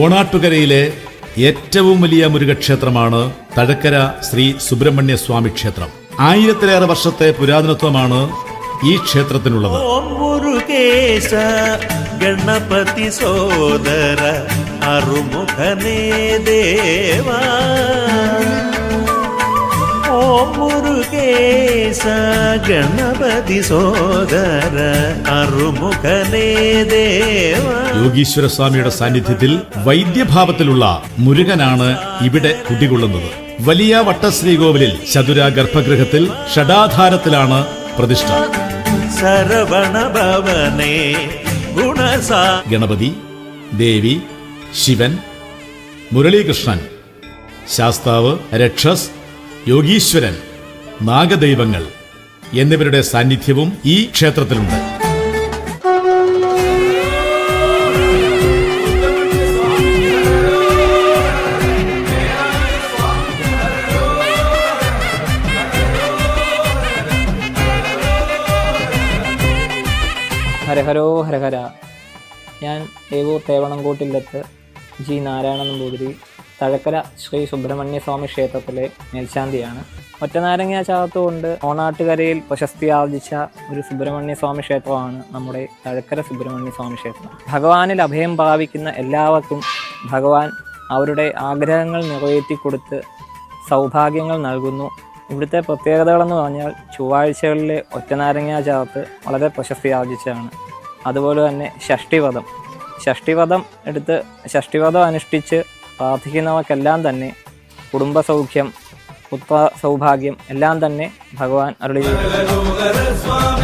ഓണാട്ടുകരയിലെ ഏറ്റവും വലിയ മുരുകക്ഷേത്രമാണ് തഴക്കര ശ്രീ സുബ്രഹ്മണ്യ സ്വാമി ക്ഷേത്രം. ആയിരത്തിലേറെ വർഷത്തെ പുരാതനത്വമാണ് ഈ ക്ഷേത്രത്തിനുള്ളത്. ഗണപതി സോദര അറുമുഖനേ ദേവാ. മുരുകേശ ഗണപതി സോദര അറുമുഖനേ ദേവാ. യോഗീശ്വര സ്വാമിയുടെ സാന്നിധ്യത്തിൽ വൈദ്യഭാവത്തിലുള്ള മുരുകനാണ് ഇവിടെ കുടികൊള്ളുന്നത്. വലിയ വട്ടശ്രീകോവിലിൽ ചതുര ഗർഭഗൃഹത്തിൽ ഷഡാധാരത്തിലാണ് പ്രതിഷ്ഠ. ഗുണസാ. ഗണപതി ദേവി ശിവൻ മുരളീകൃഷ്ണൻ ശാസ്താവ് രക്ഷസ് യോഗീശ്വരൻ നാഗദൈവങ്ങൾ എന്നിവരുടെ സാന്നിധ്യവും ഈ ക്ഷേത്രത്തിലുണ്ട്. ഹരഹരോ ഹരഹര. ഞാൻ ഏവൂർ തേവണംകോട്ടില്ലത്ത് ജി നാരായണൻ നമ്പൂതിരി തഴക്കര ശ്രീ സുബ്രഹ്മണ്യ സ്വാമി ക്ഷേത്രത്തിലെ മേൽശാന്തിയാണ്. ഒറ്റനാരങ്ങ ചാകത്തുകൊണ്ട് ഓണാട്ടുകരയിൽ പ്രശസ്തി ആർജിച്ച ഒരു സുബ്രഹ്മണ്യ സ്വാമി ക്ഷേത്രമാണ് നമ്മുടെ തഴക്കര സുബ്രഹ്മണ്യ സ്വാമി ക്ഷേത്രം. ഭഗവാനിൽ അഭയം പ്രാപിക്കുന്ന എല്ലാവർക്കും ഭഗവാൻ അവരുടെ ആഗ്രഹങ്ങൾ നിറവേറ്റി കൊടുത്ത് സൗഭാഗ്യങ്ങൾ നൽകുന്നു. ഇവിടുത്തെ പ്രത്യേകതകളെന്ന് പറഞ്ഞാൽ ചൊവ്വാഴ്ചകളിലെ ഒറ്റനാരങ്ങ ചാർത്ത് വളരെ പ്രശസ്തി ആർജിച്ചതാണ് അതുപോലെ തന്നെ ഷഷ്ടിവധം ഷഷ്ടിവധം എടുത്ത് ഷഷ്ടിവധം അനുഷ്ഠിച്ച് പ്രാർത്ഥിക്കുന്നവർക്കെല്ലാം തന്നെ കുടുംബസൗഖ്യം പുത്ര സൗഭാഗ്യം എല്ലാം തന്നെ ഭഗവാൻ അരുളി ചെയ്തു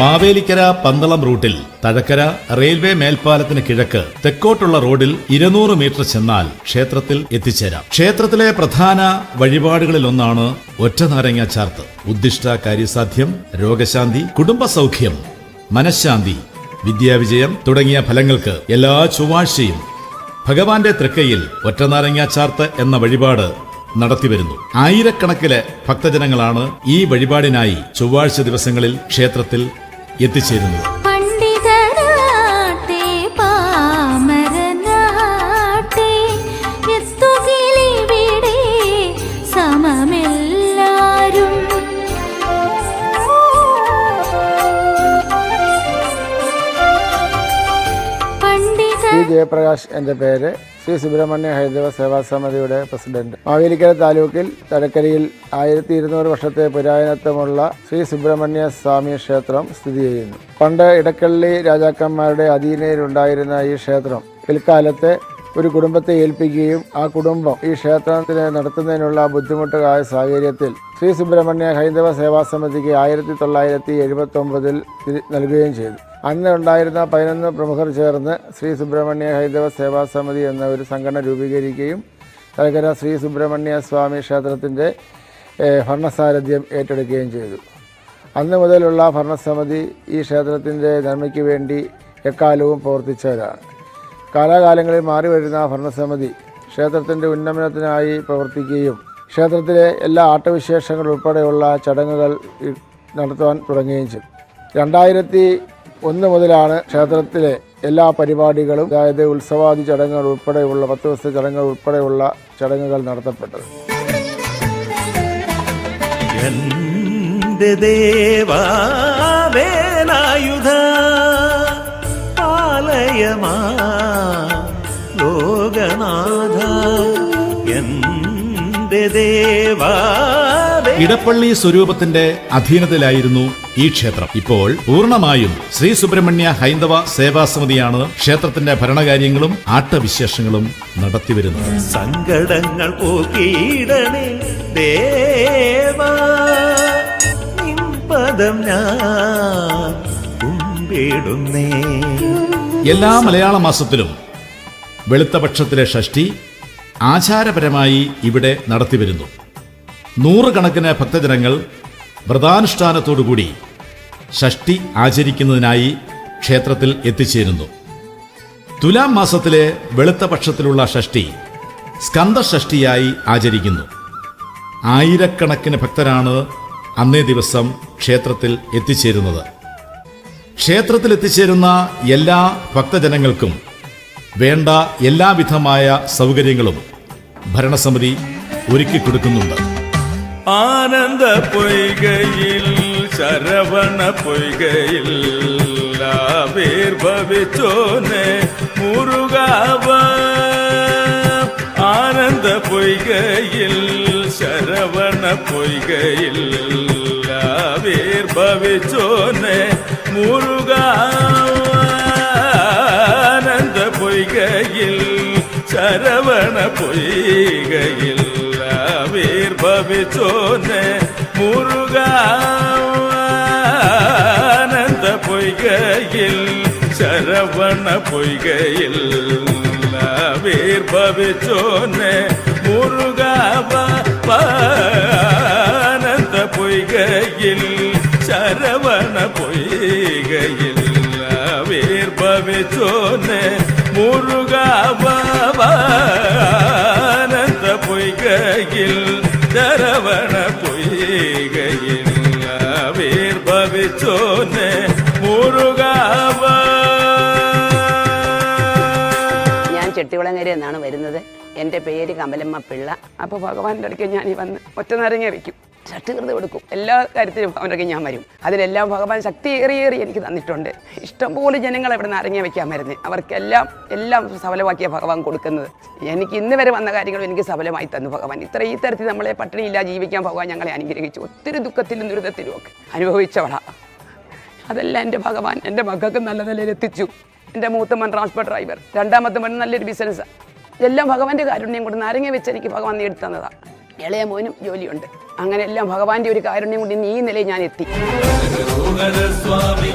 മാവേലിക്കര പന്തളം റൂട്ടിൽ തഴക്കര റെയിൽവേ മേൽപ്പാലത്തിന് കിഴക്ക് തെക്കോട്ടുള്ള റോഡിൽ ഇരുന്നൂറ് മീറ്റർ ചെന്നാൽ ക്ഷേത്രത്തിൽ എത്തിച്ചേരാം. ക്ഷേത്രത്തിലെ പ്രധാന വഴിപാടുകളിലൊന്നാണ് ഒറ്റനാരങ്ങ ചാർത്ത്. ഉദ്ദിഷ്ട കാര്യസാധ്യം രോഗശാന്തി കുടുംബസൗഖ്യം മനഃശാന്തി വിദ്യാവിജയം തുടങ്ങിയ ഫലങ്ങൾക്ക് എല്ലാ ചൊവ്വാഴ്ചയും ഭഗവാന്റെ തൃക്കയിൽ ഒറ്റനാരങ്ങ ചാർത്ത് എന്ന വഴിപാട് നടത്തിവരുന്നു. ആയിരക്കണക്കിന് ഭക്തജനങ്ങളാണ് ഈ വഴിപാടിനായി ചൊവ്വാഴ്ച ദിവസങ്ങളിൽ ക്ഷേത്രത്തിൽ എത്തിച്ചേരുന്നത്. ജയപ്രകാശ് എന്റെ പേര്. ശ്രീ സുബ്രഹ്മണ്യ ഹൈന്ദവ സേവാ സമിതിയുടെ പ്രസിഡന്റ്. മാവേലിക്കര താലൂക്കിൽ തലക്കരയിൽ ആയിരത്തി ഇരുന്നൂറ് വർഷത്തെ പുരാതനത്വമുള്ള ശ്രീ സുബ്രഹ്മണ്യ സ്വാമി ക്ഷേത്രം സ്ഥിതി ചെയ്യുന്നു. പണ്ട് ഇടക്കള്ളി രാജാക്കന്മാരുടെ അധീനയിലുണ്ടായിരുന്ന ഈ ക്ഷേത്രം പിൽക്കാലത്ത് ഒരു കുടുംബത്തെ ഏൽപ്പിക്കുകയും ആ കുടുംബം ഈ ക്ഷേത്രത്തിന് നടത്തുന്നതിനുള്ള ബുദ്ധിമുട്ടായ സാഹചര്യത്തിൽ ശ്രീ സുബ്രഹ്മണ്യ ഹൈന്ദവ സേവാ സമിതിക്ക് ആയിരത്തി തൊള്ളായിരത്തി എഴുപത്തി ഒമ്പതിൽ നൽകുകയും ചെയ്തു. അന്ന് ഉണ്ടായിരുന്ന പതിനൊന്ന് പ്രമുഖർ ചേർന്ന് ശ്രീ സുബ്രഹ്മണ്യ ഹൈന്ദവ സേവാ സമിതി എന്ന ഒരു സംഘടന രൂപീകരിക്കുകയും തലക്കര ശ്രീ സുബ്രഹ്മണ്യ സ്വാമി ക്ഷേത്രത്തിന്റെ ഭരണസാരഥ്യം ഏറ്റെടുക്കുകയും ചെയ്തു. അന്ന് മുതലുള്ള ഭരണസമിതി ഈ ക്ഷേത്രത്തിന്റെ നന്മയ്ക്ക് വേണ്ടി എക്കാലവും പ്രവർത്തിച്ചവരാണ്. കാലാകാലങ്ങളിൽ മാറി വരുന്ന ഭരണസമിതി ക്ഷേത്രത്തിന്റെ ഉന്നമനത്തിനായി പ്രവർത്തിക്കുകയും ക്ഷേത്രത്തിലെ എല്ലാ ആട്ടവിശേഷങ്ങൾ ഉൾപ്പെടെയുള്ള ചടങ്ങുകൾ നടത്തുവാൻ തുടങ്ങുകയും ചെയ്തു. രണ്ടായിരത്തി ഒന്ന് മുതലാണ് ക്ഷേത്രത്തിലെ എല്ലാ പരിപാടികളും അതായത് ഉത്സവാദി ചടങ്ങുകൾ ഉൾപ്പെടെയുള്ള പത്ത് ദിവസത്തെ ചടങ്ങുകൾ ഉൾപ്പെടെയുള്ള ചടങ്ങുകൾ നടത്തപ്പെട്ടത്. ലോകനാഥ എന്റെ ദേവാ ഇടപ്പള്ളി സ്വരൂപത്തിന്റെ അധീനതയിലായിരുന്നു ഈ ക്ഷേത്രം. ഇപ്പോൾ പൂർണമായും ശ്രീ സുബ്രഹ്മണ്യ ഹൈന്ദവ സേവാ സമിതിയാണ് ക്ഷേത്രത്തിന്റെ ഭരണകാര്യങ്ങളും ആട്ടവിശേഷങ്ങളും നടത്തിവരുന്നത്. സങ്കടങ്ങൾ പദം ഞാൻ കുമ്പിടുന്നേ. എല്ലാ മലയാള മാസത്തിലും വെളുത്തപക്ഷത്തിലെ ഷഷ്ടി ആചാരപരമായി ഇവിടെ നടത്തിവരുന്നു. നൂറുകണക്കിന് ഭക്തജനങ്ങൾ വ്രതാനുഷ്ഠാനത്തോടുകൂടി ഷഷ്ടി ആചരിക്കുന്നതിനായി ക്ഷേത്രത്തിൽ എത്തിച്ചേരുന്നു. തുലാം മാസത്തിലെ വെളുത്ത പക്ഷത്തിലുള്ള ഷഷ്ടി സ്കന്ദഷഷ്ടിയായി ആചരിക്കുന്നു. ആയിരക്കണക്കിന് ഭക്തരാണ് അന്നേ ദിവസം ക്ഷേത്രത്തിൽ എത്തിച്ചേരുന്നത്. ക്ഷേത്രത്തിൽ എത്തിച്ചേരുന്ന എല്ലാ ഭക്തജനങ്ങൾക്കും വേണ്ട എല്ലാവിധമായ സൗകര്യങ്ങളും ഭരണസമിതി ഒരുക്കി കൊടുക്കുന്നുണ്ട് ஆனந்த பொய்கையில் சரவண பொய்கையில் வேர் பவிச்சோனே முருகாவ ஆனந்த பொய்கையில் சரவண பொய்கையில் வேர் பவிச்சோனே முருகாவ ஆனந்த பொய்கையில் சரவண பொய்கையில் ಆವಿರ್ಭವಿಸೋನೆ ಮುರುಗ ಆನಂದ பொய்கையில் சரவண பொய்கையில். ஆவிர்பவிச்சோனே முருகாவானந்த பொய்கையில் சரவண பொய்கையில். ஆவிர்பவிச்சோனே ആവിർഭവിച്ചോനെ മുറുകാവ. ഞാൻ ചെട്ടികുളങ്ങര എന്നാണ് വരുന്നത്. എന്റെ പേര് കമലമ്മ പിള്ള. അപ്പോൾ ഭഗവാന്റെ അടുക്കൽ ഞാൻ ഈ വന്ന് ഒറ്റ നിറഞ്ഞ വയ്ക്കും ഷട്ടുകൃത കൊടുക്കും. എല്ലാ കാര്യത്തിലും അവനൊക്കെ ഞാൻ വരും. അതിലെല്ലാം ഭഗവാൻ ശക്തി ഏറിയേറി എനിക്ക് തന്നിട്ടുണ്ട്. ഇഷ്ടംപോലെ ജനങ്ങൾ ഇവിടെ നാരങ്ങ വയ്ക്കാൻ വരുന്നത് അവർക്കെല്ലാം എല്ലാം സഫലമാക്കിയ ഭഗവാൻ കൊടുക്കുന്നത്. എനിക്ക് ഇന്ന് വരെ വന്ന കാര്യങ്ങളും എനിക്ക് സഫലമായി തന്നു ഭഗവാൻ. ഇത്ര ഈ തരത്തിൽ നമ്മളെ പട്ടിണിയില്ല ജീവിക്കാൻ ഭഗവാൻ ഞങ്ങളെ അനുഗ്രഹിച്ചു. ഒത്തിരി ദുഃഖത്തിലും ദുരിതത്തിലും ഒക്കെ അനുഭവിച്ചവളാണ് അതെല്ലാം എന്റെ ഭഗവാൻ എന്റെ മക്കൾക്ക് നല്ല നിലയിൽ എത്തിച്ചു. എന്റെ മൂത്തമ്മൻ ട്രാൻസ്പോർട്ട് ഡ്രൈവർ രണ്ടാമത്തെ മൻ നല്ലൊരു ബിസിനസ്സാണ് എല്ലാം ഭഗവാന്റെ കാരുണ്യം കൊണ്ട് നാരങ്ങ വെച്ച് എനിക്ക് ഭഗവാൻ നേടി തന്നതാണ് ഇളയ മോനും ജോലിയുണ്ട്. അങ്ങനെ എല്ലാം ഭഗവാന്റെ ഒരു കാരുണ്യം കൊണ്ട് ഈ നിലയിൽ ഞാൻ എത്തി. സ്വാമി